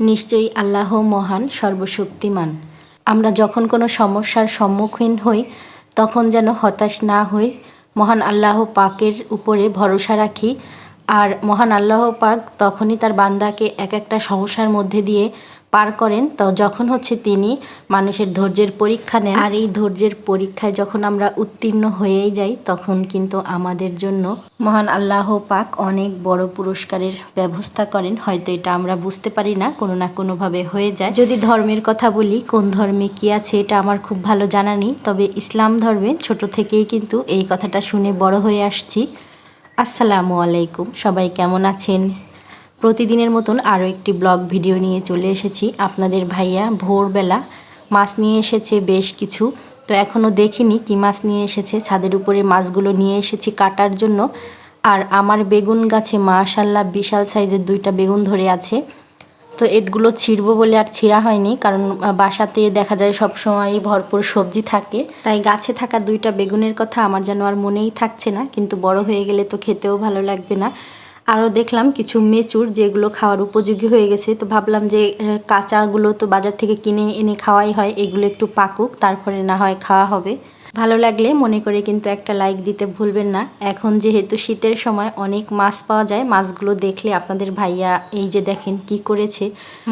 নিশ্চয়ই আল্লাহ মহান, সর্বশক্তিমান। আমরা যখন কোনো সমস্যার সম্মুখীন হই, তখন যেন হতাশ না হই, মহান আল্লাহ পাকের উপরে ভরসা রাখি, আর মহান আল্লাহ পাক তখনই তার বান্দাকে এক একটা সমস্যার মধ্যে দিয়ে পার করেন, তো যখন হচ্ছে তিনি মানুষের ধৈর্যের পরীক্ষা নেন, আর এই ধৈর্যের পরীক্ষায় যখন আমরা উত্তীর্ণ হয়েই যাই, তখন কিন্তু আমাদের জন্য মহান আল্লাহ পাক অনেক বড় পুরস্কারের ব্যবস্থা করেন। হয়তো এটা আমরা বুঝতে পারি না, কোনো না কোনোভাবে হয়ে যায়। যদি ধর্মের কথা বলি, কোন ধর্মে কি আছে এটা আমার খুব ভালো জানা নেই, তবে ইসলাম ধর্মে ছোট থেকেই কিন্তু এই কথাটা শুনে বড় হয়ে আসছি। আসসালামু আলাইকুম, সবাই কেমন আছেন? প্রতিদিনের মতন আরও একটি ব্লগ ভিডিও নিয়ে চলে এসেছি। আপনাদের ভাইয়া ভোরবেলা মাছ নিয়ে এসেছে বেশ কিছু। তো এখনও দেখিনি কি মাছ নিয়ে এসেছে। ছাদের উপরে মাছগুলো নিয়ে এসেছি কাটার জন্য। আর আমার বেগুন গাছে মাশাল্লাহ বিশাল সাইজের দুইটা বেগুন ধরে আছে। তো এটগুলো ছিঁড়বো বলে আর ছিঁড়া হয়নি, কারণ বাসাতে দেখা যায় সব সময়ই ভরপুর সবজি থাকে। তাই গাছে থাকা দুইটা বেগুনের কথা আমার যেন আর মনেই থাকছে না, কিন্তু বড় হয়ে গেলে তো খেতেও ভালো লাগবে না। আরও দেখলাম কিছু মেচুর যেগুলো খাওয়ার উপযোগী হয়ে গেছে। তো ভাবলাম যে কাঁচাগুলো তো বাজার থেকে কিনে এনে খাওয়াই হয়, এগুলো একটু পাকুক, তারপরে না হয় খাওয়া হবে। ভালো লাগলে মনে করে কিন্তু একটা লাইক দিতে ভুলবেন না। এখন যেহেতু শীতের সময় অনেক মাছ পাওয়া যায়, মাছগুলো দেখলে আপনাদের ভাইয়া এই যে দেখেন কি করেছে,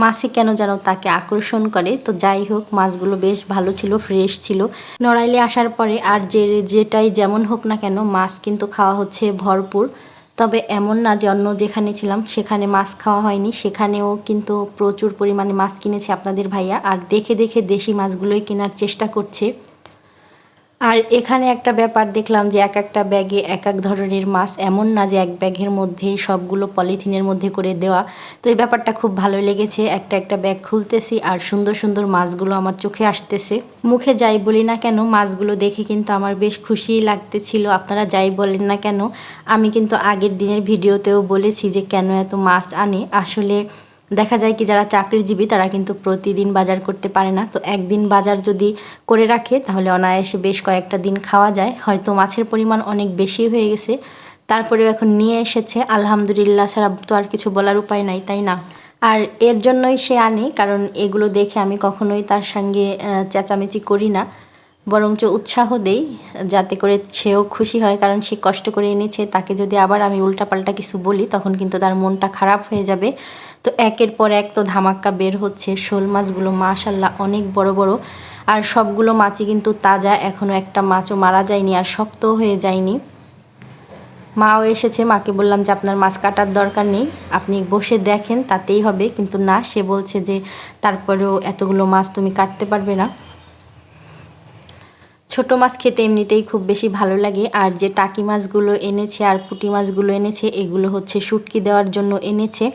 মাছে কেন যেন তাকে আকর্ষণ করে। তো যাই হোক, মাছগুলো বেশ ভালো ছিল, ফ্রেশ ছিল। নড়াইলে আসার পরে আর যে, যেটাই যেমন হোক না কেন, মাছ কিন্তু খাওয়া হচ্ছে ভরপুর। তবে এমন না যে অন্য যেখানে ছিলাম, সেখানে মাছ খাওয়া হয়নি। সেখানেও কিন্তু প্রচুর পরিমাণে মাছ কিনেছে আপনাদের ভাইয়া। আর দেখে দেখে দেশি মাছগুলোই কেনার চেষ্টা করছে। আর এখানে একটা ব্যাপার দেখলাম যে এক একটা ব্যাগে এক এক ধরনের মাছ এমন না যে এক ব্যাগের মধ্যেই সবগুলো পলিথিনের মধ্যে করে দেওয়া। তো এই ব্যাপারটা খুব ভালো লেগেছে। একটা একটা ব্যাগ খুলতেছি আর সুন্দর সুন্দর মাছগুলো আমার চোখে আসতেছে। মুখে যাই বলি না কেন, মাছগুলো দেখে কিন্তু আমার বেশ খুশিই লাগতেছিল। আপনারা যাই বলেন না কেন, আমি কিন্তু আগের দিনের ভিডিওতেও বলেছি যে কেন এত মাছ আনে। আসলে দেখা যায় কি যারা চাকরিজীবী, তারা কিন্তু প্রতিদিন বাজার করতে পারে না। তো একদিন বাজার যদি করে রাখে, তাহলে অনায়াসে বেশ কয়েকটা দিন খাওয়া যায়। হয়তো মাছের পরিমাণ অনেক বেশি হয়ে গেছে। তারপরেও এখন নিয়ে এসেছে। আলহামদুলিল্লাহ ছাড়া তো আর কিছু বলার উপায় নাই, তাই না? আর এর জন্যই সে আনে, কারণ এগুলো দেখে আমি কখনোই তার সঙ্গে চেঁচামেচি করি না। বরঞ্চ উৎসাহ দেই, যাতে করে সেও খুশি হয়, কারণ সে কষ্ট করে এনেছে। তাকে যদি আবার আমি উল্টাপাল্টা কিছু বলি, তখন কিন্তু তার মনটা খারাপ হয়ে যাবে। তো একের পর এক তো ধামাক্কা বের হচ্ছে। শোল মাছগুলো মাশাল্লাহ অনেক বড় বড়। আর সবগুলো মাছই কিন্তু তাজা। এখনও একটা মাছও মারা যায়নি আর শক্ত হয়ে যায়নি। মাও এসেছে। মাকে বললাম যে, আপনার মাছ কাটার দরকার নেই। আপনি বসে দেখেন, তাতেই হবে। কিন্তু না, সে বলছে যে, তারপরেও এতগুলো মাছ তুমি কাটতে পারবে না। ছোট মাছ খেতে এমনিতেই খুব বেশি ভালো লাগে। আর যে টাকি মাছগুলো এনেছে আর পুঁটি মাছগুলো এনেছে, এগুলো হচ্ছে শুটকি দেওয়ার জন্য এনেছে।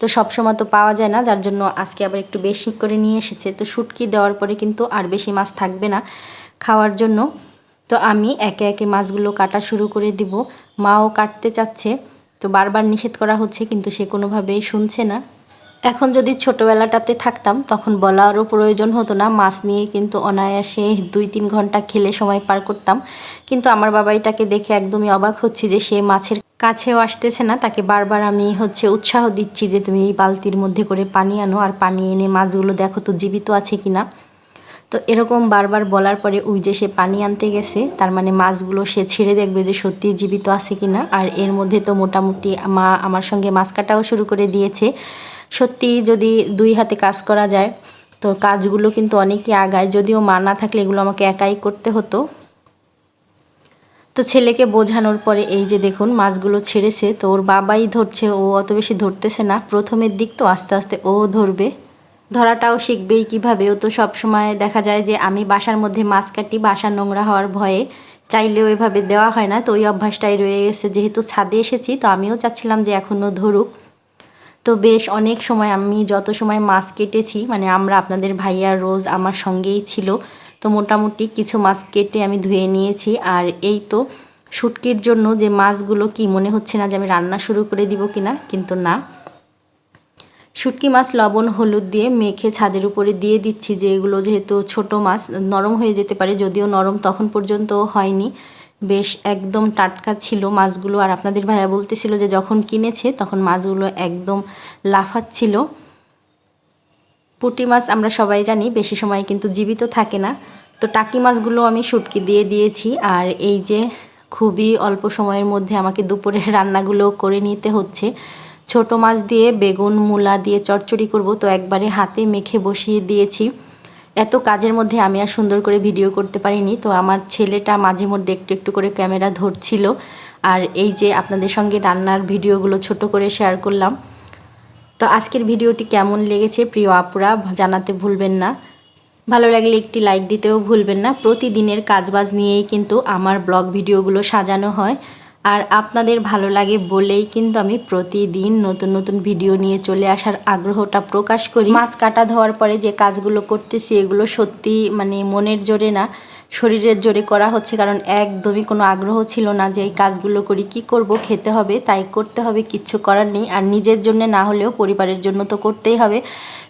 তো সবসময় তো পাওয়া যায় না, যার জন্য আজকে আবার একটু বেশি করে নিয়ে এসেছে। তো শুটকি দেওয়ার পরে কিন্তু আর বেশি মাছ থাকবে না খাওয়ার জন্য। তো আমি একে একে মাছগুলো কাটা শুরু করে দিব। মাও কাটতে চাচ্ছে। তো বারবার নিষেধ করা হচ্ছে, কিন্তু সে কোনোভাবেই শুনছে না। এখন যদি ছোটোবেলাটাতে থাকতাম, তখন বলারও প্রয়োজন হতো না। মাছ নিয়ে কিন্তু অনায়াসে দুই তিন ঘণ্টা খেলে সময় পার করতাম। কিন্তু আমার বাবা এটাকে দেখে একদমই অবাক হচ্ছে যে সে মাছের কাছেও আসতেছে না। তাকে বারবার আমি হচ্ছে উৎসাহ দিচ্ছি যে তুমি এই বালতির মধ্যে করে পানি আনো আর পানি এনে মাছগুলো দেখো তো জীবিত আছে কি না তো এরকম বারবার বলার পরে ওই যে সে পানি আনতে গেছে, তার মানে মাছগুলো সে ছেড়ে দেখবে যে সত্যি জীবিত আছে কি না আর এর মধ্যে তো মোটামুটি মা আমার সঙ্গে মাছ কাটাও শুরু করে দিয়েছে। সত্যি যদি দুই হাতে কাজ করা যায়, তো কাজগুলো কিন্তু অনেকই আগায়। যদিও মা না থাকলে এগুলো আমাকে একাই করতে হতো। তো ছেলেকে বোঝানোর পরে এই যে দেখুন, মাছগুলো ছেড়েছে, তো ওর বাবাই ধরছে, ও অত বেশি ধরতেছে না। প্রথমের দিক তো আস্তে আস্তে ও ধরবে। ধরাটাও শিখবেই কীভাবে। ও তো সবসময় দেখা যায় যে আমি বাসার মধ্যে মাছ কাটি বাসা নোংরা হওয়ার ভয়ে চাইলেও এভাবে দেওয়া হয় না। তো ওই অভ্যাসটাই রয়ে গেছে। যেহেতু ছাদে এসেছি, তো আমিও চাচ্ছিলাম যে এখনও ধরুক। তো বেশ অনেক সময় আমি যত সময় মাছ কেটেছি মানে আমরা আপনাদের ভাইয়া রোজ আমার সঙ্গেই ছিল, তো মোটামুটি কিছু মাছ কেটে আমি ধুয়ে নিয়েছি। আর এই তো শুটকির জন্য যে মাছগুলো কি মনে হচ্ছে না যে আমি রান্না শুরু করে দিব কিনা, কিন্তু না। শুটকি মাছ লবণ, হলুদ দিয়ে মেখে ছাদের উপরে দিয়ে দিচ্ছি, যে এগুলো যেহেতু ছোট মাছ, নরম হয়ে যেতে পারে, যদিও নরম তখন পর্যন্ত হয়নি। বেশ একদম টাটকা ছিল মাছগুলো। আর আপনাদের ভাইয়া বলতেছিল যে যখন কিনেছে তখন মাছগুলো একদম লাফাচ্ছিল। পুঁটি মাছ আমরা সবাই জানি, বেশি সময় কিন্তু জীবিত থাকে না। তো টাকি মাছগুলো আমি শুটকি দিয়ে দিয়েছি। আর এই যে খুবই অল্প সময়ের মধ্যে আমাকে দুপুরের রান্নাগুলো করে নিতে হচ্ছে। ছোট মাছ দিয়ে বেগুন, মূলা দিয়ে চচ্চড়ি করব। তো একবারে হাতে মেখে বসিয়ে দিয়েছি। এত কাজের মধ্যে আমি আর সুন্দর করে ভিডিও করতে পারিনি। তো আমার ছেলেটা মাঝে মধ্যে একটু একটু করে ক্যামেরা ধরছিল। আর এই যে আপনাদের সঙ্গে রান্নার ভিডিওগুলো ছোট করে শেয়ার করলাম। তো আজকের ভিডিওটি কেমন লেগেছে প্রিয় আপুরা, জানাতে ভুলবেন না। ভালো লাগলে একটি লাইক দিতেও ভুলবেন না। প্রতিদিনের কাজবাজ নিয়েই কিন্তু আমার ব্লগ ভিডিওগুলো সাজানো হয়। আর আপনাদের ভালো লাগে বলেই কিন্তু আমি প্রতিদিন নতুন নতুন ভিডিও নিয়ে চলে আসার আগ্রহটা প্রকাশ করি। মাছ কাটা ধোয়ার পরে যে কাজগুলো করতেছি, এগুলো সত্যি মানে মনের জোরে না, শরীরের জোরে করা হচ্ছে কারণ একদমই কোনো আগ্রহ ছিল না যে এই কাজগুলো করি, কি করব, খেতে হবে, তাই করতে হবে, কিচ্ছু করার নেই। আর নিজের জন্য না হলেও পরিবারের জন্য তো করতেই হবে।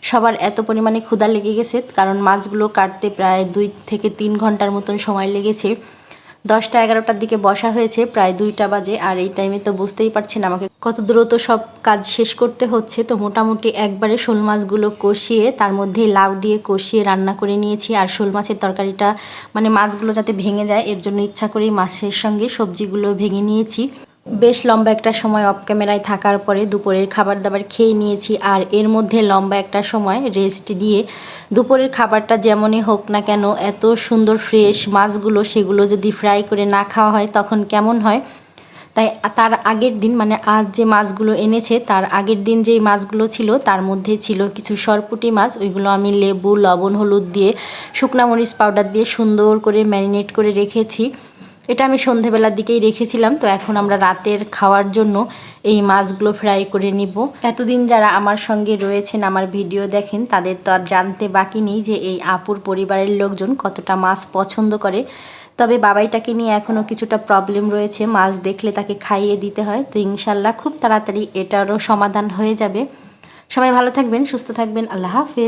সবার এত পরিমাণে ক্ষুধা লেগে গেছে, কারণ মাছগুলো কাটতে প্রায় দুই থেকে তিন ঘণ্টার মতন সময় লেগেছে। দশটা এগারোটার দিকে বসা হয়েছে, প্রায় দুইটা বাজে, আর এই টাইমে তো বুঝতেই পারছেন আমাকে কত দ্রুত সব কাজ শেষ করতে হচ্ছে। তো মোটামুটি একবারে শোল মাছগুলো কষিয়ে, তার মধ্যে লাউ দিয়ে কষিয়ে রান্না করে নিয়েছি, আর শোল মাছের তরকারিটা মানে মাছগুলো যাতে ভেঙে যায়, এর জন্য ইচ্ছা করেই মাছের সঙ্গে সবজিগুলো ভেঙে নিয়েছি। বেশ লম্বা একটা সময় অফ ক্যামেরায় থাকার পরে দুপুরের খাবার দাবার খেয়ে নিয়েছি আর এর মধ্যে লম্বা একটা সময় রেস্ট দিয়ে দুপুরের খাবারটা যেমনই হোক না কেন এত সুন্দর ফ্রেশ মাছগুলো সেগুলো যদি ফ্রাই করে না খাওয়া হয় তখন কেমন হয়? তাই তার আগের দিন মানে আজ যে মাছগুলো এনেছে তার আগের দিন যেই মাছগুলো ছিল তার মধ্যে ছিল কিছু সরপুটি মাছ। ওইগুলো আমি লেবু, লবণ, হলুদ দিয়ে শুকনা মরিচ পাউডার দিয়ে সুন্দর করে ম্যারিনেট করে রেখেছি। এটা আমি সন্ধেবেলার দিকেই রেখেছিলাম, তো এখন আমরা রাতের খাওয়ার জন্য এই মাছগুলো ফ্রাই করে নিব। এতদিন যারা আমার সঙ্গে রয়েছেন, আমার ভিডিও দেখেন, তাদের তো আর জানতে বাকি নেই যে এই আপুর পরিবারের লোকজন কতটা মাছ পছন্দ করে। তবে বাবাইটাকে নিয়ে এখনও কিছুটা প্রবলেম রয়েছে, মাছ দেখলে তাকে খাইয়ে দিতে হয়, তো ইনশাল্লাহ খুব তাড়াতাড়ি এটারও সমাধান হয়ে যাবে। সবাই ভালো থাকবেন, সুস্থ থাকবেন, আল্লাহ হাফেজ।